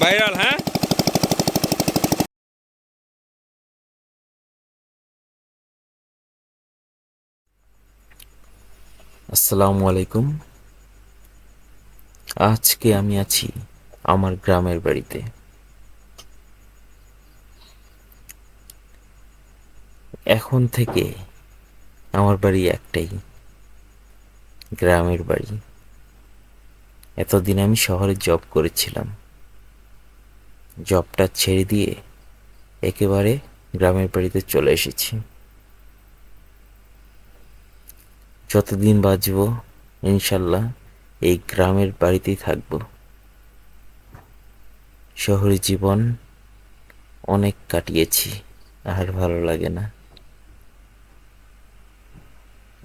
Viral হ্যাঁ? আসসালামু আলাইকুম। আজকে আমি আছি আমার গ্রামের বাড়িতে। এখন থেকে আমার বাড়ি একটাই, গ্রামের বাড়ি। এতদিন আমি শহরে জব করেছিলাম। জবটা ছেড়ে দিয়ে একেবারে গ্রামের বাড়িতে চলে এসেছি। যতদিন বাঁচব, ইনশাল্লাহ এই গ্রামের বাড়িতেই থাকব। শহরে জীবন অনেক কাটিয়েছি, আর ভালো লাগে না।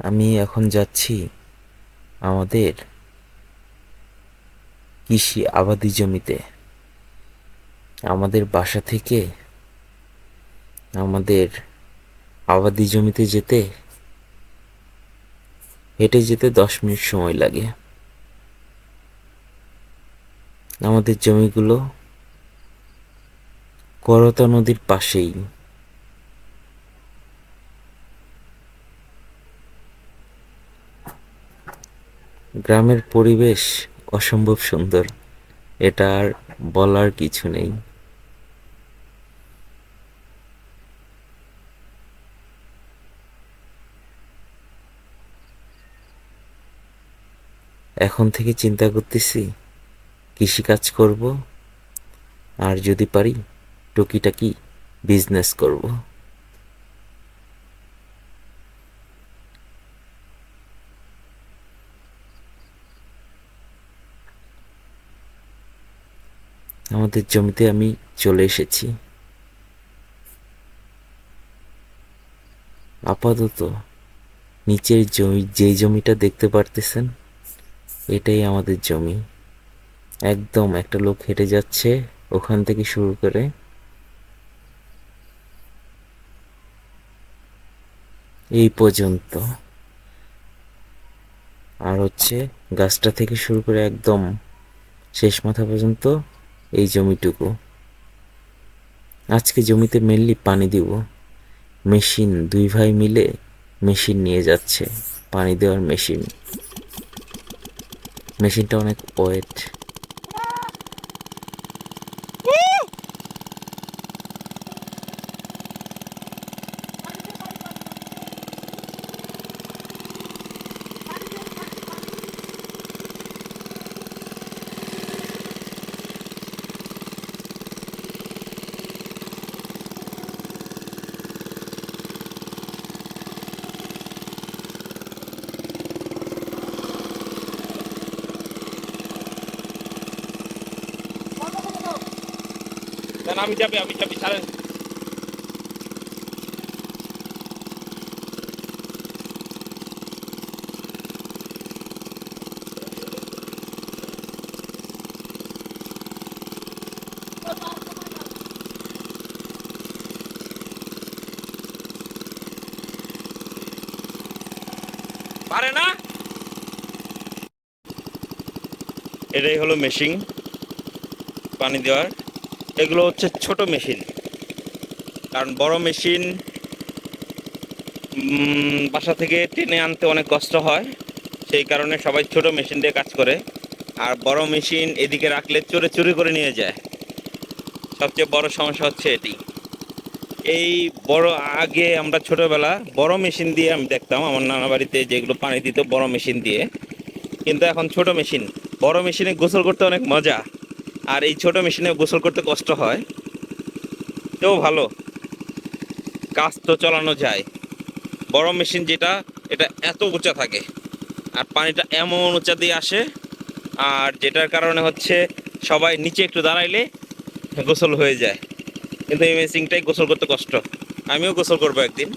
আমি এখন যাচ্ছি আমাদের কৃষি আবাদি জমিতে। আমাদের বাসা থেকে আমাদের আবাদি জমিতে যেতে, হেঁটে যেতে দশ মিনিট সময় লাগে। আমাদের জমিগুলো করতা নদীর পাশেই। গ্রামের পরিবেশ অসম্ভব সুন্দর। এটা আর বলার কিছু নেই। এখন থেকে চিন্তা করতেছি কৃষিকাজ করব, আর যদি পারি, টুকিটাকি বিজনেস করব। আমাদের জমিতে আমি চলে এসেছি। আপাতত নিচের জমি যেই জমিটা দেখতে পারতেছেন, এটাই আমাদের জমি। একদম একটা লোক হেঁটে যাচ্ছে ওখান থেকে শুরু করে। এই পর্যন্ত। আর হচ্ছে গাছটা থেকে শুরু করে একদম শেষ মাথা পর্যন্ত জমিটুকু। আজকে জমিতে মেনলি পানি দিব। মেশিন, দুই ভাই মিলে মেশিন নিয়ে যাচ্ছে, পানি দেওয়ার মেশিন। মেশিনটা অনেক ওয়েট দেন আমি যাবি আমি যাবি ছাড়েন। পারে না? এটাই হলো মেশিন পানি দেওয়ার। এগুলো হচ্ছে ছোট মেশিন। কারণ বড় মেশিন বাসা থেকে টেনে আনতে অনেক কষ্ট হয়। সেই কারণে সবাই ছোট মেশিন দিয়ে কাজ করে। আর বড় মেশিন এদিকে রাখলে চোরে চুরি করে নিয়ে যায়। সবচেয়ে বড় সমস্যা হচ্ছে এটি। এই বড়, আগে আমরা ছোটবেলা বড় মেশিন দিয়ে আমি দেখতাম আমার নানা বাড়িতে যেগুলো পানি দিত বড় মেশিন দিয়ে। কিন্তু এখন ছোট মেশিন, বড় মেশিনে গোসল করতে অনেক মজা। আর এই ছোট মেশিনে গোসল করতে কষ্ট হয়। তো ভালো। কাজ তো চালানো যায়। বড় মেশিন যেটা, এটা এত উঁচা থাকে। আর পানিটা এমন উঁচা দিয়ে আসে, আর যেটার কারণে হচ্ছে সবাই নিচে একটু দাঁড়াইলে গোসল হয়ে যায়। কিন্তু এই মেশিনটাই গোসল করতে কষ্ট। আমিও গোসল করব একদিন।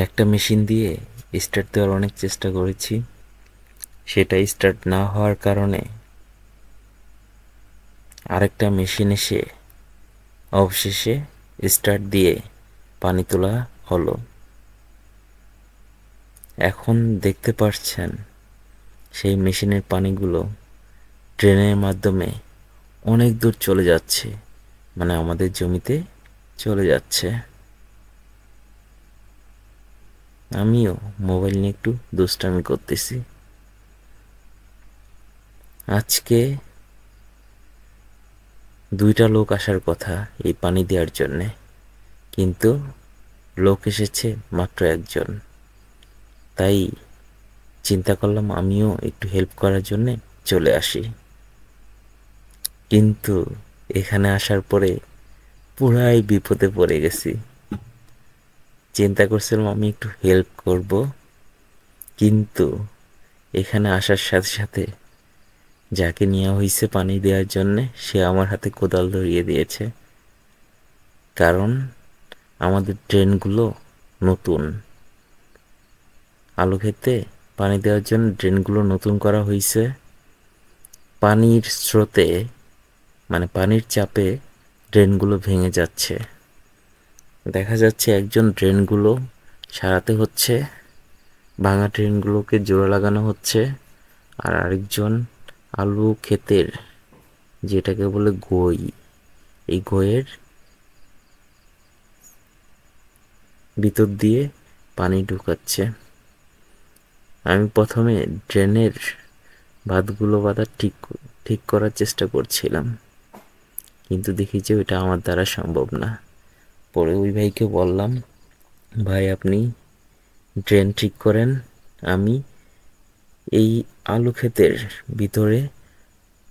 একটা মেশিন দিয়ে স্টার্ট দেওয়ার অনেক চেষ্টা করেছি। সেটা স্টার্ট না হওয়ার কারণে আরেকটা মেশিন এসে অবশেষে স্টার্ট দিয়ে পানি তোলা হলো। এখন দেখতে পাচ্ছেন সেই মেশিনের পানিগুলো ট্রেনের মাধ্যমে অনেক দূর চলে যাচ্ছে মানে আমাদের জমিতে চলে যাচ্ছে। আমিও মোবাইল নিয়ে একটু দুষ্টামি করতেছি। আজকে দুইটা লোক আসার কথা এই পানি দেওয়ার জন্যে, কিন্তু লোক এসেছে মাত্র একজন। তাই চিন্তা করলাম আমিও একটু হেল্প করার জন্যে চলে আসি। কিন্তু এখানে আসার পরে পুরাই বিপদে পড়ে গেছি। চিন্তা করছিলাম আমি একটু হেল্প করব, কিন্তু এখানে আসার সাথে সাথে যাকে নেওয়া হয়েছে পানি দেওয়ার জন্যে, সে আমার হাতে কোদাল ধরিয়ে দিয়েছে। কারণ, আমাদের ড্রেনগুলো নতুন। আলু খেতে পানি দেওয়ার জন্য ড্রেনগুলো নতুন করা হয়েছে। পানির স্রোতে মানে পানির চাপে ড্রেনগুলো ভেঙে যাচ্ছে। দেখা যাচ্ছে একজন ড্রেনগুলো সারাতে হচ্ছে, ভাঙা ড্রেনগুলোকে জোড়া লাগানো হচ্ছে, আর আরেকজন আলু ক্ষেতের, যেটাকে বলে গই। এই গইয়ের ভিতর দিয়ে পানি ঢুকাচ্ছে। আমি প্রথমে ড্রেনের ভাতগুলো বাঁধা ঠিক ঠিক করার চেষ্টা করছিলাম। কিন্তু দেখি যে ওটা আমার দ্বারা সম্ভব না। পরে ওই ভাইকে বললাম, ভাই, আপনি ড্রেন ঠিক করেন, আমি এই আলু ক্ষেতের ভিতরে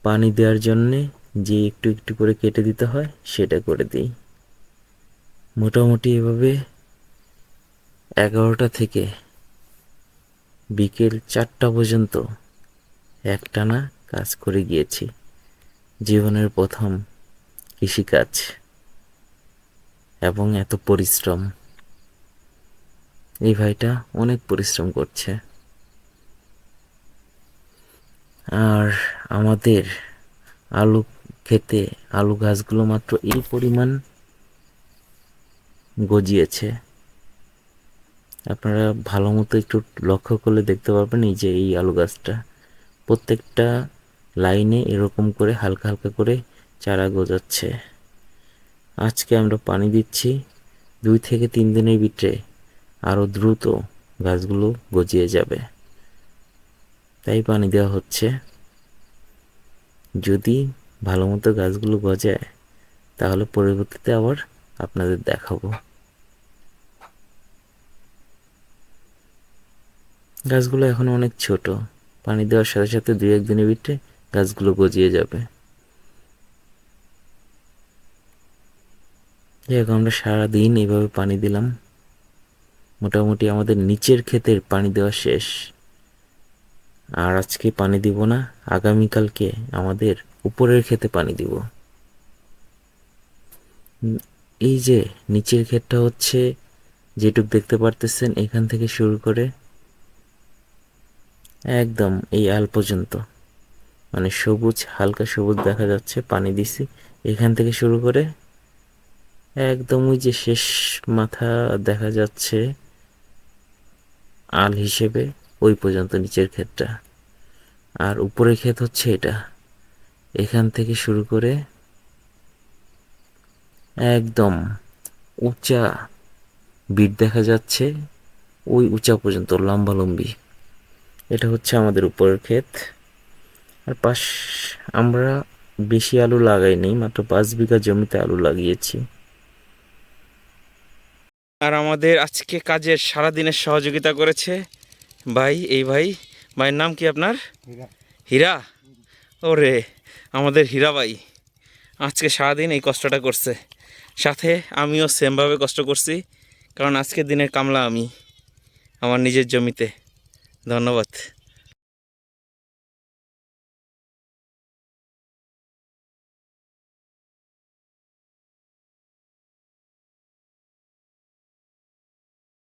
পানি দেওয়ার জন্যে যে একটু একটু করে কেটে দিতে হয়, সেটা করে দিই। মোটামুটি এভাবে এগারোটা থেকে বিকেল চারটা পর্যন্ত একটানা কাজ করে গিয়েছি। জীবনের প্রথম কৃষিকাজ এবং এত পরিশ্রম। এই ভাইটা অনেক পরিশ্রম করছে। আর আমাদের আলু খেতে আলু গাছগুলো মাত্র এই পরিমাণ গজিয়েছে। আপনারা ভালো মতো একটু লক্ষ্য করলে দেখতে পারবেন এই যে এই আলু গাছটা। প্রত্যেকটা লাইনে এরকম করে হালকা হালকা করে চারা গজাচ্ছে। আজকে আমরা পানি দিচ্ছি, দুই থেকে তিন দিনের ভিতরে আরও দ্রুত গাছগুলো গজিয়ে যাবে। তাই পানি দেওয়া হচ্ছে। যদি ভালো মতো গাছগুলো গজায়, তাহলে পরবর্তীতে আবার আপনাদের দেখাবো। গাছগুলো এখন অনেক ছোট। পানি দেওয়ার সাথে সাথে দুই একদিনের ভিতরে গাছগুলো গজিয়ে যাবে। যাই হোক আমরা সারাদিন এইভাবে পানি দিলাম। মোটামুটি আমাদের নিচের ক্ষেতের পানি দেওয়া শেষ। আর আজকে পানি দিব না, আগামীকালকে আমাদের উপরের ক্ষেতে পানি দিব। এই যে নিচের ক্ষেতটা হচ্ছে, যেটুক দেখতে পারতেছেন এখান থেকে শুরু করে একদম এই আল পর্যন্ত। মানে সবুজ, হালকা সবুজ দেখা যাচ্ছে, পানি দিছি। এখান থেকে শুরু করে একদম ওই যে শেষ মাথা দেখা যাচ্ছে আল হিসেবে ওই পর্যন্ত নিচের ক্ষেতটা। আর উপরের ক্ষেত হচ্ছে এটা। এখান থেকে শুরু করে একদম উঁচা বিট দেখা যাচ্ছে। ওই উঁচা পর্যন্ত, লম্বালম্বি। এটা হচ্ছে আমাদের উপরের ক্ষেত। আর পাশ আমরা বেশি আলু লাগাইনি, মাত্র পাঁচ বিঘা জমিতে আলু লাগিয়েছি। আর আমাদের আজকে কাজের সারাদিনের সহযোগিতা করেছে ভাই, এই ভাই। ভাইয়ের নাম কি আপনার? হীরা? ওরে আমাদের হীরা ভাই। আজকে সারাদিন এই কষ্টটা করছে। সাথে আমিও সেমভাবে কষ্ট করছি কারণ আজকের দিনের কামলা আমি আমার নিজের জমিতে। ধন্যবাদ।